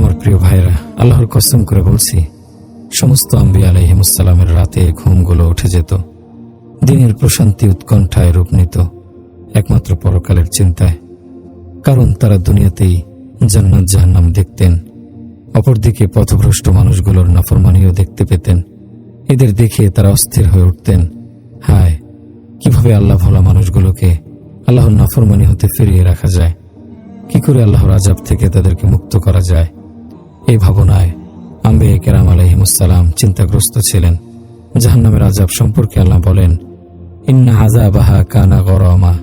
আমার প্রিয় ভাইরা আল্লাহর কসম করে বলছি, সমস্ত আম্বি আলহিমুসালামের রাতে ঘুমগুলো উঠে যেত। দিনের প্রশান্তি উৎকণ্ঠায় রূপ নিত, একমাত্র পরকালের চিন্তায়। কারণ তারা দুনিয়াতেই জান্নাত জাহান্নাম দেখতেন, অপরদিকে পথভ্রষ্ট মানুষগুলোর নাফরমানিও দেখতে পেতেন। এদের দেখে তারা অস্থির হয়ে উঠতেন, হায়, কীভাবে আল্লাহ ভোলা মানুষগুলোকে আল্লাহর নাফরমানি হতে ফিরিয়ে রাখা যায়? কি করে আল্লাহর আজাব থেকে তাদেরকে মুক্ত করা যায়? এই ভাবনায় আম্বে কেরাম আলহিমুসালাম চিন্তাগ্রস্ত ছিলেন। জাহান্নামের আজাব সম্পর্কে আল্লাহ বলেন, ইন্না আজাবাহা কানা গরমা।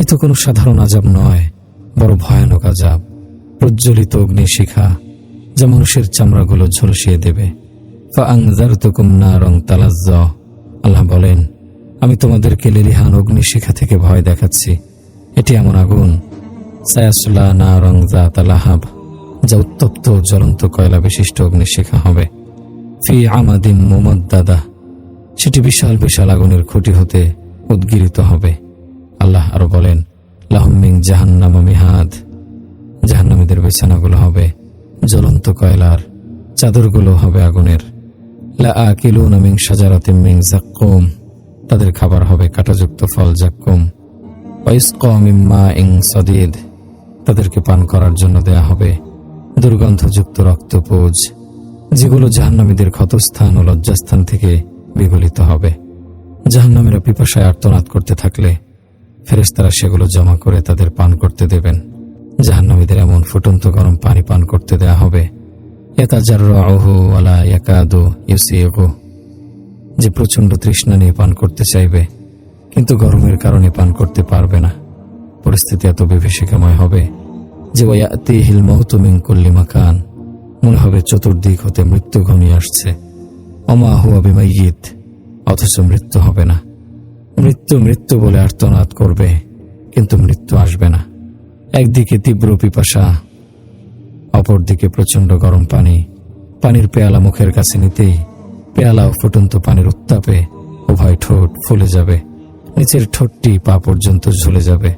এ তো কোনো সাধারণ আজাব নয়, বড় ভয়ানক আজাব প্রজ্বলিত অগ্নিশিখা, যা মানুষের চামড়াগুলো ঝলসিয়ে দেবে। তালাজ্জ। আল্লাহ বলেন, আমি তোমাদেরকে লিলিহান অগ্নিশিখা থেকে ভয় দেখাচ্ছি। এটি এমন আগুন সায়াসুল্লাহ না রং জা তালাহাব যা উত্তপ্ত জ্বলন্ত কয়লা বিশিষ্ট অগ্নিশিখা হবে। ফি আমাদিম মোমদ্দাদা, সেটি বিশাল বিশাল আগুনের খুঁটি হতে উদ্গিরিত হবে। আল্লাহ আরও বলেন, লাহমিং জাহান্নাম মিহাদ। জাহান্নামীদের বিছানাগুলো হবে জ্বলন্ত কয়লার, চাদরগুলো হবে আগুনের। লা আকিলুনা মিন শাজারাতিন মিন জাক্কুম, তাদের খাবার হবে কাঁটাযুক্ত ফল জাক্কুম। ওয়াইসকা মিন মাইন সাদিদ, তাদেরকে পান করার জন্য দেয়া হবে দুর্গন্ধযুক্ত রক্তপোজ, যেগুলো জাহান্নামীদের ক্ষতস্থান ও লজ্জাস্থান থেকে বিগলিত হবে। জাহান্নামীরা পিপাসায় আর্তনাদ করতে থাকলে ফেরেশতারা সেগুলো জমা করে তাদের পান করতে দেবেন। জাহান্নামীদের এমন ফুটন্ত গরম পানি পান করতে দেয়া হবে। যে প্রচণ্ড তৃষ্ণা নিয়ে পান করতে চাইবে, কিন্তু গরমের কারণে পান করতে পারবে না। পরিস্থিতি এত বিভীষিকাময় হবে যে ওয়াতি হিল মহতুমিং কুল্লি মাকান, মনে হবে চতুর্দিক হতে মৃত্যু ঘনিয়ে আসছে। অমা হুয়া বিমাইয়িত, অথচ মৃত্যু হবে না। মৃত্যু মৃত্যু বলে আর্তনাদ করবে, কিন্তু মৃত্যু আসবে না। একদিকে তীব্র পিপাসা, অপরদিকে প্রচণ্ড গরম পানি। পানির পেয়ালা মুখের কাছে নিতেই পেয়ালা ও ফুটন্ত পানির উত্তাপে, উভয় ঠোঁট ফুলে যাবে। নিচের ঠোঁটটি পা পর্যন্ত ঝুলে যাবে।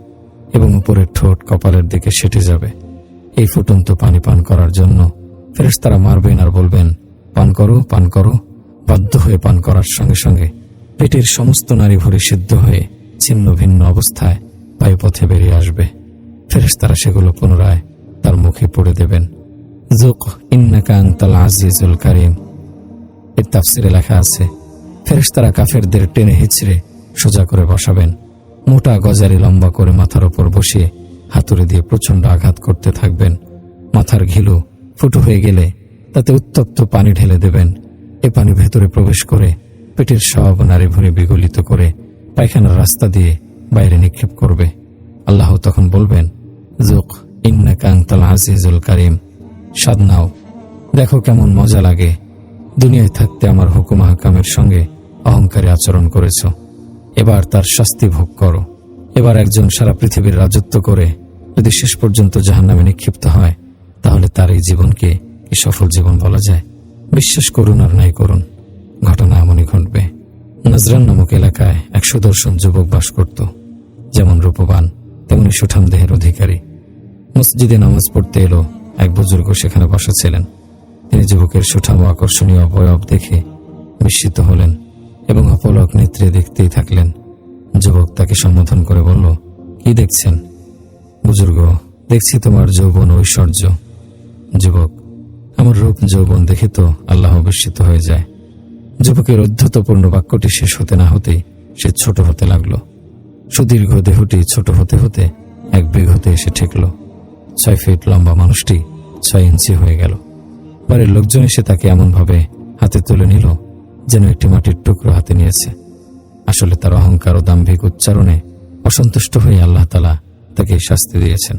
এবং উপরের ঠোঁট কপালের দিকে সেটে যাবে। এই ফুটন্ত পানি পান করার জন্য ফেরেশতারা মারবেন আর বলবেন, পান করো পান করো। বাধ্য হয়ে পান করার সঙ্গে সঙ্গে পেটের সমস্ত নারী ভরে সিদ্ধ হয়ে ছিন্ন ভিন্ন অবস্থায় বায়ুপথে বেরিয়ে আসবে। ফেরেশতারা সেগুলো পুনরায় তার মুখে পড়ে দেবেন। জোক ইন্নাকা আনতাল আজিজুল কারিম। এর তাফসিরে লেখা আছে, ফেরেশতারা কাফেরদের টেনে হিচড়ে সোজা করে বসাবেন। মোটা গজারি লম্বা করে মাথার ওপর বসিয়ে হাতুড়ে দিয়ে প্রচণ্ড আঘাত করতে থাকবেন। মাথার ঘিলু ফুটো হয়ে গেলে তাতে উত্তপ্ত পানি ঢেলে দেবেন। এ পানি ভেতরে প্রবেশ করে পেটের সব নারী ভরে বিগলিত করে পায়খানার রাস্তা দিয়ে বাইরে নিক্ষেপ করবে। আল্লাহ তখন বলবেন, জুক ইন্না কাংতাল আজিজুল কারিম। স্বাদ নাও। দেখো কেমন মজা লাগে। দুনিয়ায় থাকতে আমার হুকুম হাকামের সঙ্গে অহংকারী আচরণ করেছ। এবার তার শাস্তি ভোগ করো। এবার একজন সারা পৃথিবীর রাজত্ব করে যদি শেষ পর্যন্ত জাহান্নামে নিক্ষিপ্ত হয়, তাহলে তার এই জীবনকে কি সফল জীবন বলা যায়? বিশ্বাস করুন আর নাই করুন। ঘটনা এমনই ঘটবে। নজরান নামক এলাকায় এক সুদর্শন যুবক বাস করত। যেমন রূপবান, তেমনি সুঠাম দেহের অধিকারী। মসজিদে নামাজ পড়তে এলো এক বুজুর্গ, সেখানে বসা ছিলেন। তিনি যুবকের সুঠাম আকর্ষণীয় অবয়ব দেখে বিস্মিত হলেন। এবং অপলক নেত্রে দেখতেই থাকলেন। যুবক তাকে সম্বোধন করে বলল, কি দেখছেন? বুজুর্গ, দেখছি তোমার যৌবন ঐশ্বর্য। যুবক, আমার রূপ যৌবন দেখে তো আল্লাহ বিস্মিত হয়ে যায়। যুবকের অধ্যতপূর্ণ বাক্যটি শেষ হতে না হতেই সে ছোট হতে লাগল। সুদীর্ঘ দেহটি ছোট হতে হতে এক বিঘতে এসে ঠেকল। ছয় ফিট লম্বা মানুষটি ছয় ইঞ্চি হয়ে গেল। বাড়ির লোকজন এসে তাকে এমনভাবে হাতে তুলে নিল যেন একটি মাটির টুকরো হাতে নিয়েছে। আসলে তার অহংকার ও দাম্ভিক উচ্চারণে অসন্তুষ্ট হয়ে আল্লাহ তালা তাকে শাস্তি দিয়েছেন।